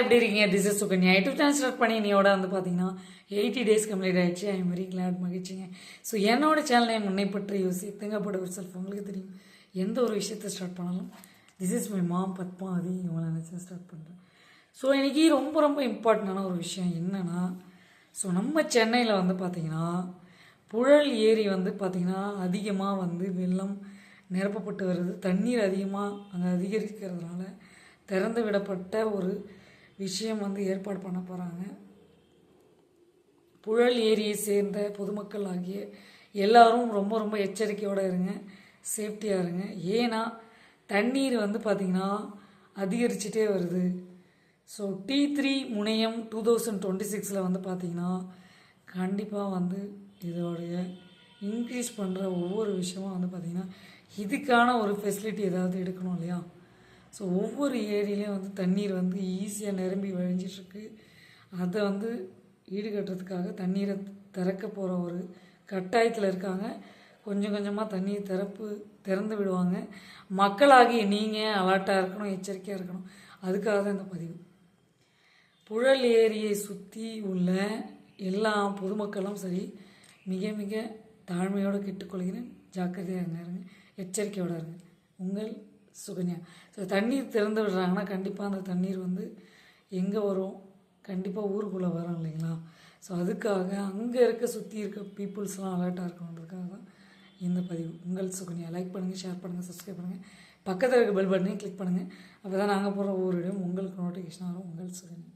எப்படி இருக்கீங்க? This is Sukanya. YouTube channel start பண்ணி நீயோட வந்து பார்த்தீங்கன்னா எயிட்டி டேஸ் கம்ப்ளீட் ஆயிடுச்சு. ஐ எம் வெரி கிளாட் மகிழ்ச்சிங்க. ஸோ என்னோட சேனலை முன்னே பற்றி யோசித்துங்கப்பட ஒரு செல்ஃப் உங்களுக்கு தெரியும். எந்த ஒரு விஷயத்தை ஸ்டார்ட் பண்ணாலும் this is my mom Padma அது இவங்களை நினச்சி ஸ்டார்ட் பண்ணுறேன் ஸோ இன்றைக்கி ரொம்ப ரொம்ப இம்பார்ட்டண்டான ஒரு விஷயம் என்னென்னா ஸோ நம்ம சென்னையில் வந்து பார்த்திங்கன்னா புழல் ஏரி வந்து பார்த்திங்கன்னா அதிகமாக வந்து வெள்ளம் நிரப்பப்பட்டு வருது. தண்ணீர் அதிகமாக அங்கே அதிகரிக்கிறதுனால திறந்து விடப்பட்ட ஒரு விஷயம் வந்து ஏற்பாடு பண்ண போகிறாங்க புழல் ஏரியை சேர்ந்த பொதுமக்கள் ஆகிய எல்லாரும் ரொம்ப ரொம்ப எச்சரிக்கையோடு இருங்க சேஃப்டியாக இருங்க. ஏன்னா தண்ணீர் வந்து பார்த்திங்கன்னா அதிகரிச்சிட்டே வருது. ஸோ டி த்ரீ முனையம் டூ தௌசண்ட் டுவெண்ட்டி சிக்ஸில் வந்து பார்த்திங்கன்னா கண்டிப்பாக வந்து இதோடைய இன்க்ரீஸ் பண்ணுற ஒவ்வொரு விஷயமும் வந்து பார்த்திங்கன்னா இதுக்கான ஒரு ஃபெசிலிட்டி ஏதாவது எடுக்கணும் இல்லையா? ஸோ ஒவ்வொரு ஏரியிலையும் வந்து தண்ணீர் வந்து ஈஸியாக நிரம்பி வழிஞ்சிட்ருக்கு. அதை வந்து ஈடுகட்டுறதுக்காக தண்ணீரை திறக்க போகிற ஒரு கட்டாயத்தில் இருக்காங்க. கொஞ்சம் கொஞ்சமாக தண்ணீர் திறப்பு திறந்து விடுவாங்க. மக்களாகிய நீங்கள் அலர்ட்டாக இருக்கணும் எச்சரிக்கையாக இருக்கணும். அதுக்காக தான் இந்த பதிவு. புழல் ஏரியை சுற்றி உள்ள எல்லா பொதுமக்களும் சரி மிக மிக தாழ்மையோடு கேட்டுக்கொள்கிறேன். ஜாக்கிரதையாக இருங்க இருங்க. எச்சரிக்கையோடு இருங்க. உங்கள் சுகன்யா. ஸோ தண்ணீர் திறந்து விடுறாங்கன்னா கண்டிப்பாக அந்த தண்ணீர் வந்து எங்கே வரும்? கண்டிப்பாக ஊருக்குள்ளே வரும் இல்லைங்களா? ஸோ அதுக்காக அங்கே இருக்க சுற்றி இருக்க பீப்புள்ஸ்லாம் அலர்ட்டாக இருக்கணுன்றதுக்காக தான் இந்த பதிவு. உங்கள் சுகன்யா. லைக் பண்ணுங்கள் ஷேர் பண்ணுங்கள் சப்ஸ்கிரைப் பண்ணுங்கள் பக்கத்தில் இருக்க பெல் பட்டனையும் கிளிக் பண்ணுங்கள் அப்போ தான் நாங்கள் போகிற ஒவ்வொரு இடம் உங்களுக்கு நோட்டிஃபிகேஷன் வரும். உங்கள் சுகன்யா.